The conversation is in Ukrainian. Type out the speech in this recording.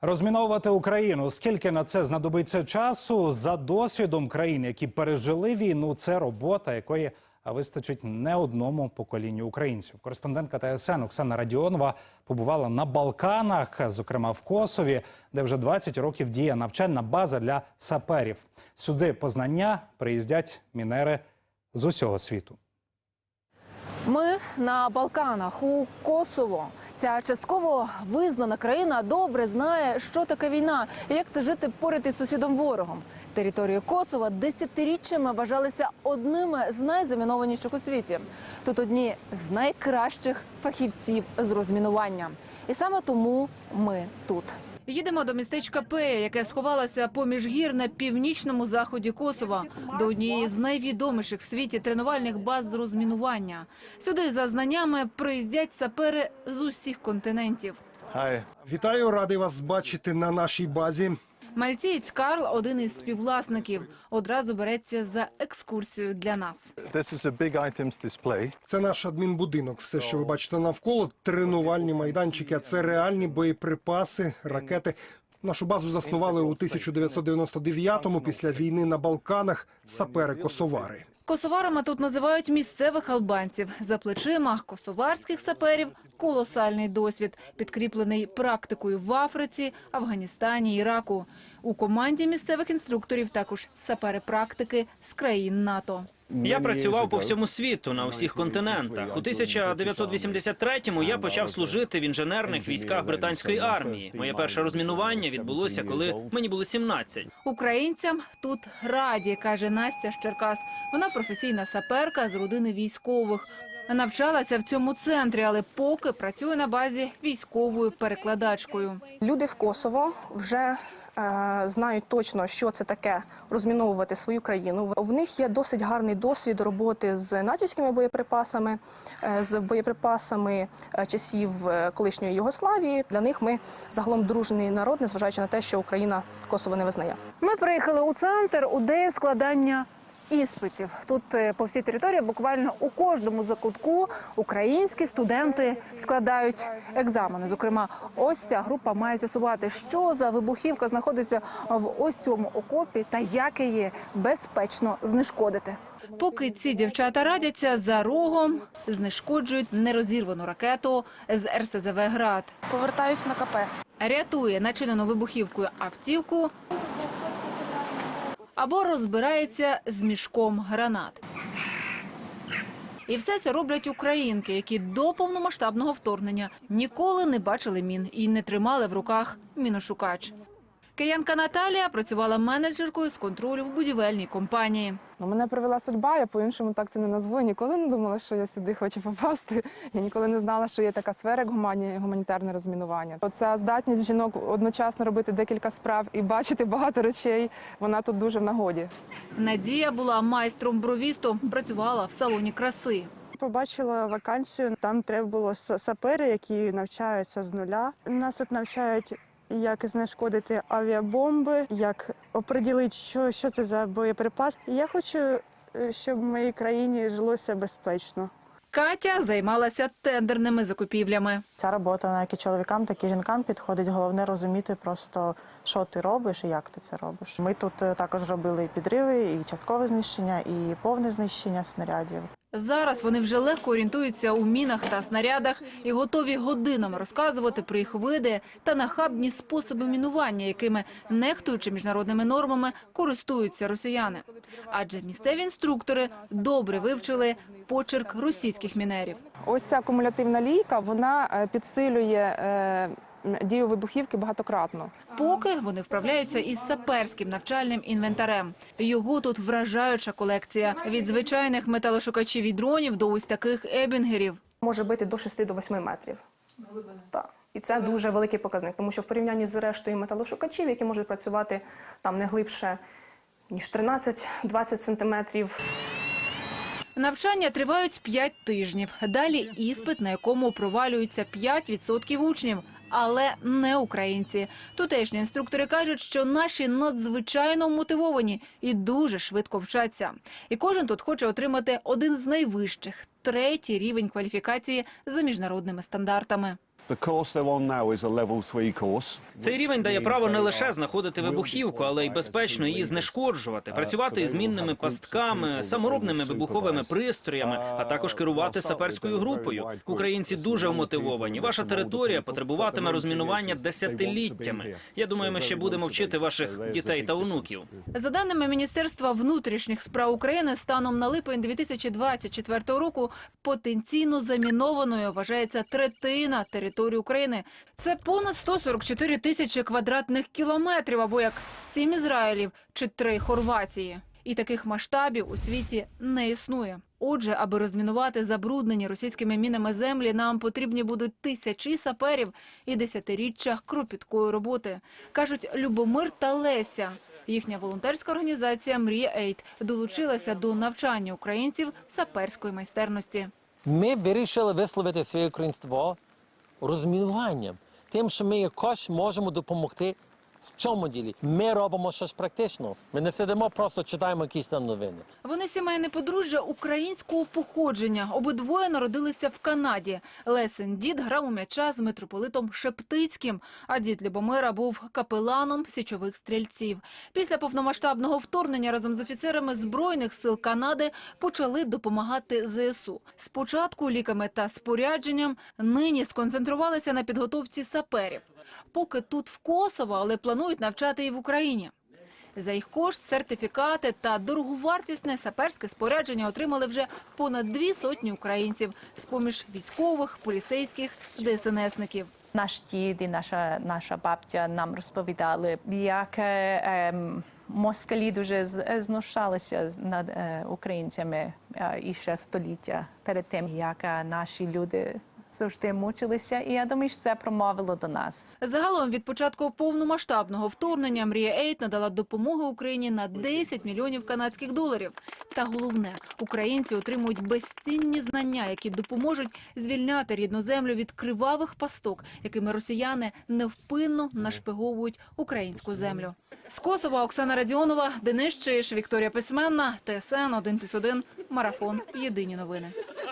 Розміновувати Україну. Скільки на це знадобиться часу за досвідом країн, які пережили війну, це робота, якої вистачить не одному поколінню українців. Кореспондентка ТСН Оксана Радіонова побувала на Балканах, зокрема в Косові, де вже 20 років діє навчальна база для саперів. Сюди по знання приїздять мінери з усього світу. Ми на Балканах у Косово. Ця частково визнана країна добре знає, що таке війна і як це жити поряд із сусідом ворогом. Території Косова десятиріччями вважалися одними з найзамінованіших у світі. Тут одні з найкращих фахівців з розмінування. І саме тому ми тут. Їдемо до містечка Пея, яке сховалося поміж гір на північному заході Косова, до однієї з найвідоміших в світі тренувальних баз з розмінування. Сюди за знаннями приїздять сапери з усіх континентів. Вітаю, радий вас бачити на нашій базі. Мальтієць Карл, один із співвласників, одразу береться за екскурсію для нас. Це наш адмінбудинок. Все, що ви бачите навколо, тренувальні майданчики. А це реальні боєприпаси, ракети. Нашу базу заснували у 1999-му після війни на Балканах сапери-косовари. Косоварами тут називають місцевих албанців. За плечима косоварських саперів колосальний досвід, підкріплений практикою в Африці, Афганістані, Іраку. У команді місцевих інструкторів також сапери практики з країн НАТО. Я працював по всьому світу на усіх континентах. У 1983-му я почав служити в інженерних військах британської армії. Моє перше розмінування відбулося, коли мені було 17. Українцям тут раді, каже Настя з Черкас. Вона професійна саперка з родини військових. Навчалася в цьому центрі, але поки працює на базі військовою перекладачкою. Люди в Косово вже знають точно, що це таке розміновувати свою країну. В них є досить гарний досвід роботи з натівськими боєприпасами, е, з боєприпасами е, часів е, колишньої Югославії. Для них ми загалом дружний народ, незважаючи на те, що Україна Косово не визнає. Ми приїхали у центр у день складання іспитів. Тут е, по всій території буквально у кожному закутку українські студенти складають екзамени. Зокрема, ось ця група має з'ясувати, що за вибухівка знаходиться в ось цьому окопі та як її безпечно знешкодити. Поки ці дівчата радяться за рогом, знешкоджують нерозірвану ракету з РСЗВ «Град». Повертаюсь на КП. рятує начинену вибухівкою автівку або розбирається з мішком гранат. І все це роблять українки, які до повномасштабного вторгнення ніколи не бачили мін і не тримали в руках міношукач. Киянка Наталія працювала менеджеркою з контролю в будівельній компанії. Ну, мене привела судьба, я по-іншому так це не назву. Ніколи не думала, що я сюди хочу попасти. Я ніколи не знала, що є така сфера, як гумані- гуманітарне розмінування. Оця здатність жінок одночасно робити декілька справ і бачити багато речей, вона тут дуже в нагоді. Надія була майстром бровісту, працювала в салоні краси. Побачила вакансію. Там треба було с- сапери, які навчаються з нуля. Нас тут навчають, як знешкодити авіабомби, як оприділити, що, що це за боєприпас. І Я хочу, е, щоб в моїй країні жилося безпечно. Катя займалася тендерними закупівлями. Ця робота, на як і чоловікам, так і жінкам підходить. Головне розуміти просто, що ти робиш і як ти це робиш. Ми тут е, також робили і підриви, і часткове знищення, і повне знищення снарядів. Зараз вони вже легко орієнтуються у мінах та снарядах і готові годинами розказувати про їх види та нахабні способи мінування, якими, нехтуючи міжнародними нормами, користуються росіяни. Адже місцеві інструктори добре вивчили почерк російських мінерів. Ось ця кумулятивна лійка вона е, підсилює е, дію вибухівки багатократно. Поки вони вправляються із саперським навчальним інвентарем. Його тут вражаюча колекція від звичайних металошукачів і дронів до ось таких ебінгерів. Може бити до 6 до 8 метрів. Так. І це дуже великий показник, тому що в порівнянні з рештою металошукачів, які можуть працювати там не глибше ніж 13-20 сантиметрів, Навчання тривають 5 тижнів. Далі іспит, на якому провалюються 5% учнів. Але не українці. Тутешні інструктори кажуть, що наші надзвичайно мотивовані і дуже швидко вчаться. І кожен тут хоче отримати один з найвищих третій рівень кваліфікації за міжнародними стандартами. The course they're on now is a level three course. Цей рівень дає право не лише знаходити вибухівку, але й безпечно її знешкоджувати, працювати із мінними пастками, саморобними вибуховими пристроями, а також керувати саперською групою. Українці дуже вмотивовані. Ваша територія потребуватиме розмінування десятиліттями. Я думаю, ми ще будемо вчити ваших дітей та онуків. За даними Міністерства внутрішніх справ України, станом на липень 2024 року потенційно замінованою вважається третина території України. Це понад 144 тисячі квадратних кілометрів, або як сім Ізраїлів чи три Хорватії. І таких масштабів у світі не існує. Отже, аби розмінувати забруднені російськими мінами землі, нам потрібні будуть тисячі саперів і десятиріччя кропіткої роботи, кажуть Любомир та Леся. Їхня волонтерська організація Мрія Ейд долучилася до навчання українців саперської майстерності. Ми вирішили висловити своє українство розмінуванням, тим, що ми якось можемо допомогти. В чому ділі? Ми робимо щось практично. Ми не сидимо, просто читаємо якісь там новини. Вони сімейне подружжя українського походження. Обидвоє народилися в Канаді. Лесен дід грав у м'яча з митрополитом Шептицьким, а дід Любомира був капеланом січових стрільців. Після повномасштабного вторгнення разом з офіцерами збройних сил Канади почали допомагати ЗСУ. Спочатку ліками та спорядженням, нині сконцентрувалися на підготовці саперів. Поки тут в Косово, але планують навчати і в Україні. За їх кошт, сертифікати та дороговартісне саперське спорядження отримали вже понад дві сотні українців з-поміж військових, поліцейських, ДСНСників. Наш дід і наша, наша бабця нам розповідали, як е, ем, москалі дуже з- е, знущалися з- над е, українцями е, і ще століття перед тим, як е, наші люди завжди мучилися. І я думаю, що це промовило до нас. Загалом від початку повномасштабного вторгнення Мрія Ейд надала допомогу Україні на 10 мільйонів канадських доларів. Та головне, українці отримують безцінні знання, які допоможуть звільняти рідну землю від кривавих пасток, якими росіяни невпинно нашпиговують українську землю. З Косова Оксана Радіонова, Денис Чиш, Вікторія Письменна, ТСН 1+,1, Марафон. Єдині новини.